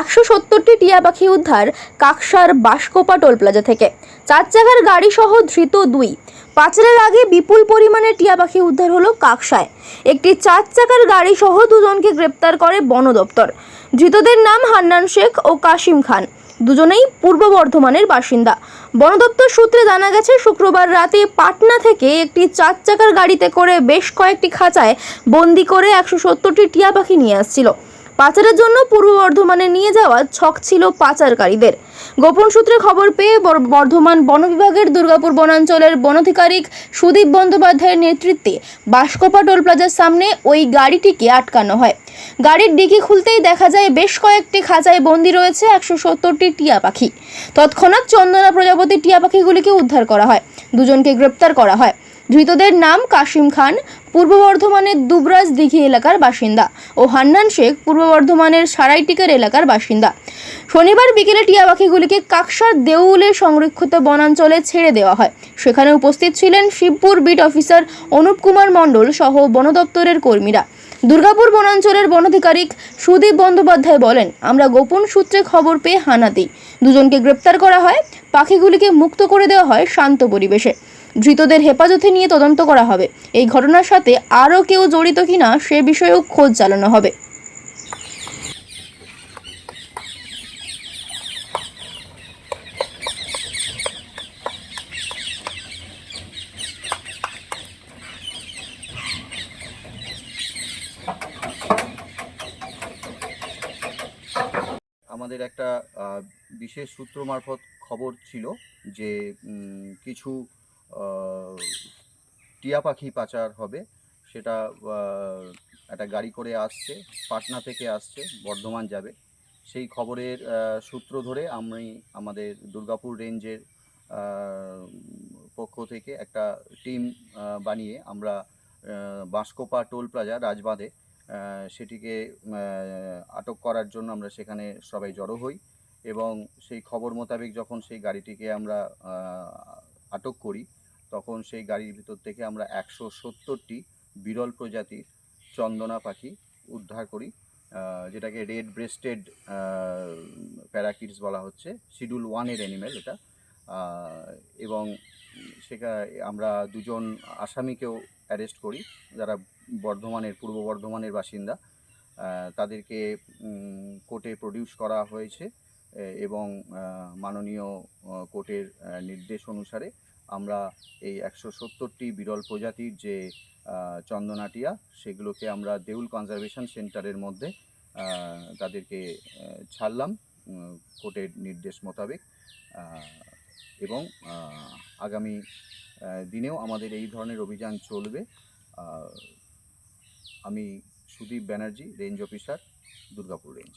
একশো সত্তরটি টিয়া পাখি উদ্ধার কাকসার বাসকোপা টোল প্লাজা থেকে। চার চাকার গাড়ি সহ ধৃত দুই। পাচারের আগে বিপুল পরিমাণে টিয়া পাখি উদ্ধার হলো কাকসায়। একটি চার চাকার গাড়ি সহ দুজনকে গ্রেপ্তার করে বন দপ্তর। ধৃতদের নাম হান্নান শেখ ও কাশিম খান। দুজনেই পূর্ব বর্ধমানের বাসিন্দা। বন দপ্তর সূত্রে জানা গেছে, শুক্রবার রাতে পাটনা থেকে একটি চার চাকার গাড়িতে করে বেশ কয়েকটি খাঁচায় বন্দি করে একশো সত্তরটি টিয়া পাখি নিয়ে আসছিল। পাচারের জন্য পূর্ব বর্ধমানে নিয়ে যাওয়া ছক ছিল পাচারকারীদের। গোপন সূত্রে খবর পেয়ে বর্ধমান বন বিভাগের দুর্গাপুর বনাঞ্চলের বনাধিকারিক সুদীপ বন্দ্যোপাধ্যায়ের নেতৃত্বে বাসকোপা টোল প্লাজার সামনে ওই গাড়িটিকে আটকানো হয়। গাড়ির ডিকি খুলতেই দেখা যায় বেশ কয়েকটি খাঁচায় বন্দি রয়েছে একশো সত্তরটি টিয়া পাখি। তৎক্ষণাৎ চন্দনা প্রজাপতি টিয়া পাখিগুলিকে উদ্ধার করা হয়। দুজনকে গ্রেপ্তার করা হয়। ধৃতদের নাম কাশিম খান, পূর্ব বর্ধমানের দুবরাজ দিঘি এলাকার বাসিন্দা ও হান্নান শেখ, পূর্ব বর্ধমানের সারাইটিকার এলাকার বাসিন্দা। শনিবার বিকেলে টিয়া পাখিগুলিকে কাকসার দেউলের সংরক্ষিত বনাঞ্চলে ছেড়ে দেওয়া হয়। সেখানে উপস্থিত ছিলেন শিবপুর বিট অফিসার অনুপ কুমার মণ্ডল সহ বন দপ্তরের কর্মীরা। দুর্গাপুর বনাঞ্চলের বনাধিকারিক সুদীপ বন্দ্যোপাধ্যায় বলেন, আমরা গোপন সূত্রে খবর পেয়ে হানা দিই। দুজনকে গ্রেপ্তার করা হয়। পাখিগুলিকে মুক্ত করে দেওয়া হয় শান্ত পরিবেশে। ধৃতদের হেফাজতে নিয়ে তদন্ত করা হবে। এই ঘটনার সাথে আরও কেউ জড়িত কিনা সে বিষয়েও খোঁজ চালানো হবে। আমাদের একটা বিশেষ সূত্র মারফত খবর ছিল যে কিছু টিয়া পাখি পাচার হবে। সেটা একটা গাড়ি করে আসছে, পাটনা থেকে আসছে, বর্ধমান যাবে। সেই খবরের সূত্র ধরে আমি আমাদের দুর্গাপুর রেঞ্জের পক্ষ থেকে একটা টিম বানিয়ে আমরা বাঁশকোপা টোল প্লাজা রাজবাঁধে সেটিকে আটক করার জন্য আমরা সেখানে সবাই জড়ো হই এবং সেই খবর মোতাবেক যখন সেই গাড়িটিকে আমরা আটক করি তখন সেই গাড়ির ভিতর থেকে আমরা একশো সত্তরটি বিরল প্রজাতির চন্দনা পাখি উদ্ধার করি যেটাকে রেড ব্রেস্টেড প্যারাকিটস বলা হচ্ছে শিডিউল ওয়ানের অ্যানিমেল এটা। এবং সেটা আমরা দুজন আসামিকেও অ্যারেস্ট করি, যারা বর্ধমানের, পূর্ব বর্ধমানের বাসিন্দা। তাদেরকে কোর্টে প্রডিউস করা হয়েছে এবং মাননীয় কোর্টের নির্দেশ অনুসারে আমরা এই একশো সত্তরটি বিরল প্রজাতির যে চন্দনাটিয়া, সেগুলোকে আমরা দেউল কনজারভেশন সেন্টারের মধ্যে তাদেরকে ছাড়লাম কোর্টের নির্দেশ মোতাবেক। এবং আগামী দিনেও আমাদের এই ধরনের অভিযান চলবে। আমি Sudip Banerjee, range officer, Durgapur range.